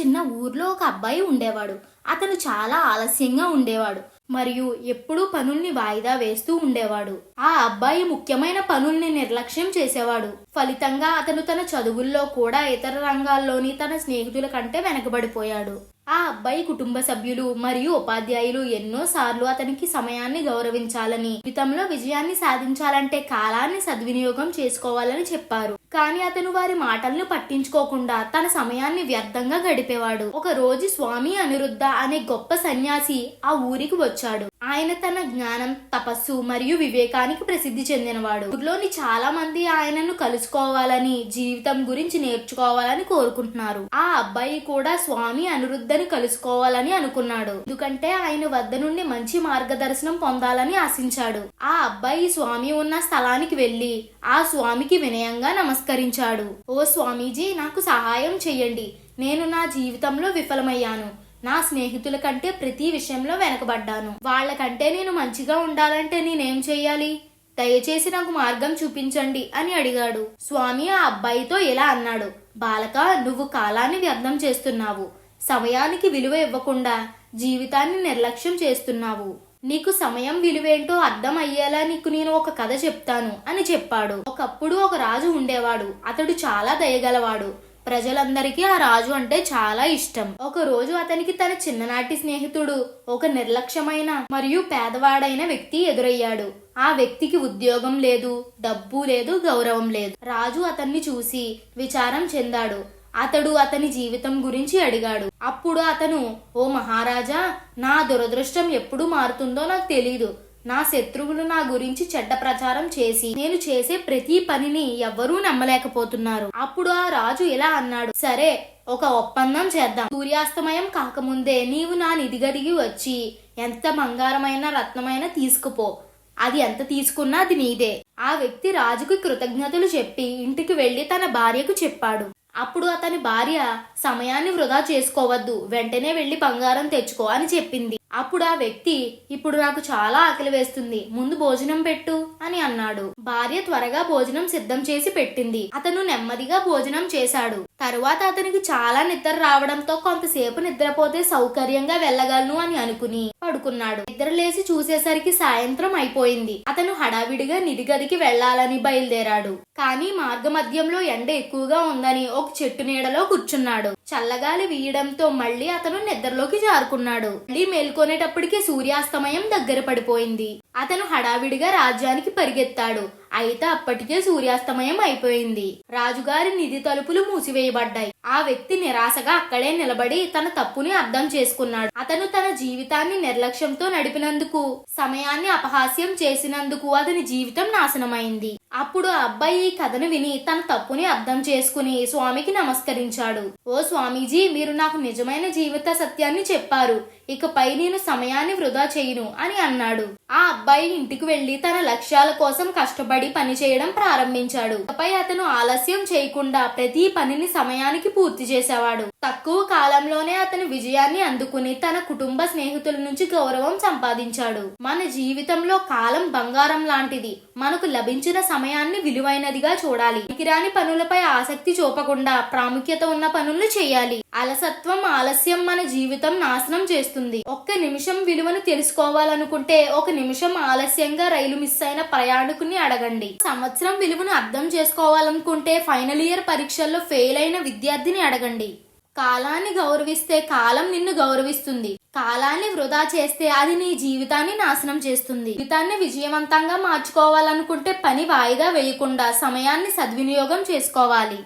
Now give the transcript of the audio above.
చిన్న ఊర్లో ఒక అబ్బాయి ఉండేవాడు. అతను చాలా ఆలస్యంగా ఉండేవాడు. మరియు ఎప్పుడూ పనుల్ని వాయిదా వేస్తూ ఉండేవాడు. ఆ అబ్బాయి ముఖ్యమైన పనుల్ని నిర్లక్ష్యం చేసేవాడు. ఫలితంగా అతను తన చదువుల్లో కూడా ఇతర రంగాల్లోని తన స్నేహితుల కంటే వెనకబడిపోయాడు. ఆ అబ్బాయి కుటుంబ సభ్యులు మరియు ఉపాధ్యాయులు ఎన్నో సార్లు అతనికి సమయాన్ని గౌరవించాలని జీవితంలో విజయాన్ని సాధించాలంటే కాలాన్ని సద్వినియోగం చేసుకోవాలని చెప్పారు. కానీ అతను వారి మాటలను పట్టించుకోకుండా తన సమయాన్ని వ్యర్థంగా గడిపేవాడు. ఒక రోజు స్వామి అనిరుద్ధ అనే గొప్ప సన్యాసి ఆ ఊరికి వచ్చాడు. ఆయన తన జ్ఞానం తపస్సు మరియు వివేకానికి ప్రసిద్ధి చెందినవాడు. ఊర్లోని చాలా మంది ఆయనను కలుసుకోవాలని జీవితం గురించి నేర్చుకోవాలని కోరుకుంటున్నారు. ఆ అబ్బాయి కూడా స్వామి అనిరుద్ధని కలుసుకోవాలని అనుకున్నాడు. ఎందుకంటే ఆయన వద్ద నుండి మంచి మార్గదర్శనం పొందాలని ఆశించాడు. ఆ అబ్బాయి స్వామి ఉన్న స్థలానికి వెళ్ళి ఆ స్వామికి వినయంగా నమస్కరించాడు. ఓ స్వామీజీ నాకు సహాయం చెయ్యండి. నేను నా జీవితంలో విఫలమయ్యాను. నా స్నేహితుల కంటే ప్రతి విషయంలో వెనకబడ్డాను. వాళ్ళకంటే నేను మంచిగా ఉండాలంటే నేనేం చెయ్యాలి? దయచేసి నాకు మార్గం చూపించండి అని అడిగాడు. స్వామి ఆ అబ్బాయితో ఇలా అన్నాడు. బాలక నువ్వు కాలాన్ని వ్యర్థం చేస్తున్నావు. సమయానికి విలువ ఇవ్వకుండా జీవితాన్ని నిర్లక్ష్యం చేస్తున్నావు. నీకు సమయం విలువేంటో అర్థం అయ్యేలా నీకు నేను ఒక కథ చెప్తాను అని చెప్పాడు. ఒకప్పుడు ఒక రాజు ఉండేవాడు. అతడు చాలా దయగలవాడు. ప్రజలందరికీ ఆ రాజు అంటే చాలా ఇష్టం. ఒక రోజు అతనికి తన చిన్ననాటి స్నేహితుడు ఒక నిర్లక్ష్యమైన మరియు పేదవాడైన వ్యక్తి ఎదురయ్యాడు. ఆ వ్యక్తికి ఉద్యోగం లేదు డబ్బు లేదు గౌరవం లేదు. రాజు అతన్ని చూసి విచారం చెందాడు. అతడు అతని జీవితం గురించి అడిగాడు. అప్పుడు అతను ఓ మహారాజా నా దురదృష్టం ఎప్పుడు మారుతుందో నాకు తెలీదు. నా శత్రువులు నా గురించి చెడ్డ ప్రచారం చేసి నేను చేసే ప్రతి పనిని ఎవ్వరూ నమ్మలేకపోతున్నారు. అప్పుడు ఆ రాజు ఇలా అన్నాడు సరే ఒక ఒప్పందం చేద్దాం. సూర్యాస్తమయం కాకముందే నీవు నా నిధి వచ్చి ఎంత బంగారమైన రత్నమైన తీసుకుపో. అది ఎంత తీసుకున్నా అది నీదే. ఆ వ్యక్తి రాజుకు కృతజ్ఞతలు చెప్పి ఇంటికి వెళ్ళి తన భార్యకు చెప్పాడు. అప్పుడు అతని భార్య సమయాన్ని వృధా చేసుకోవద్దు వెంటనే వెళ్ళి బంగారం తెచ్చుకో అని చెప్పింది. అప్పుడు ఆ వ్యక్తి ఇప్పుడు నాకు చాలా ఆకలి వేస్తుంది ముందు భోజనం పెట్టు. అని అన్నాడు. భార్య త్వరగా భోజనం సిద్ధం చేసి పెట్టింది. అతను నెమ్మదిగా భోజనం చేశాడు. తరువాత అతనికి చాలా నిద్ర రావడంతో కొంతసేపు నిద్రపోతే సౌకర్యంగా వెళ్ళగలను అని అనుకుని పడుకున్నాడు. నిద్ర లేచి చూసేసరికి సాయంత్రం అయిపోయింది. అతను హడావిడిగా నిధిగదికి వెళ్ళాలని బయలుదేరాడు. కానీ మార్గమధ్యంలో ఎండ ఎక్కువగా ఉందని ఒక చెట్టు నీడలో కూర్చున్నాడు. చల్లగాలి వీయడంతో మళ్ళీ అతను నిద్రలోకి జారుకున్నాడు. మళ్ళీ మేల్కొనేటప్పటికి సూర్యాస్తమయం దగ్గర పడిపోయింది. అతను హడావిడిగా రాజ్యానికి పరిగెత్తాడు. అయితే అప్పటికే సూర్యాస్తమయం అయిపోయింది. రాజుగారి నిధి తలుపులు మూసివేయబడ్డాయి. ఆ వ్యక్తి నిరాశగా అక్కడే నిలబడి తన తప్పుని అర్థం చేసుకున్నాడు. అతను తన జీవితాన్ని నిర్లక్ష్యంతో నడిపినందుకు సమయాన్ని అపహాస్యం చేసినందుకు అతని జీవితం నాశనమైంది. అప్పుడు ఆ అబ్బాయి ఈ కథను విని తన తప్పుని అర్థం చేసుకుని స్వామికి నమస్కరించాడు. ఓ స్వామీజీ మీరు నాకు నిజమైన జీవిత సత్యాన్ని చెప్పారు. ఇకపై నేను సమయాన్ని వృధా చేయను అని అన్నాడు. ఆ అబ్బాయి ఇంటికి వెళ్ళి తన లక్ష్యాల కోసం కష్టపడి పని చేయడం ప్రారంభించాడు. ఇకపై అతను ఆలస్యం చేయకుండా ప్రతి పనిని సమయానికి పూర్తి చేసేవాడు. తక్కువ కాలంలోనే అతను విజయాన్ని అందుకుని తన కుటుంబ స్నేహితుల నుంచి గౌరవం సంపాదించాడు. మన జీవితంలో కాలం బంగారం లాంటిది. మనకు లభించిన సమయాన్ని విలువైనదిగా చూడాలి. పనికిరాని పనులపై ఆసక్తి చూపకుండా ప్రాముఖ్యత ఉన్న పనులు చేయాలి. అలసత్వం ఆలస్యం మన జీవితం నాశనం చేస్తుంది. ఒక్క నిమిషం విలువను తెలుసుకోవాలనుకుంటే ఒక నిమిషం ఆలస్యంగా రైలు మిస్ అయిన ప్రయాణికుని అడగండి. సంవత్సరం విలువను అర్థం చేసుకోవాలనుకుంటే ఫైనల్ ఇయర్ పరీక్షల్లో ఫెయిల్ అయిన విద్యార్థి విద్యార్థిని అడగండి. కాలాన్ని గౌరవిస్తే కాలం నిన్ను గౌరవిస్తుంది. కాలాన్ని వృధా చేస్తే అది నీ జీవితాన్ని నాశనం చేస్తుంది. జీవితాన్ని విజయవంతంగా మార్చుకోవాలనుకుంటే పని వాయిదా వేయకుండా సమయాన్ని సద్వినియోగం చేసుకోవాలి.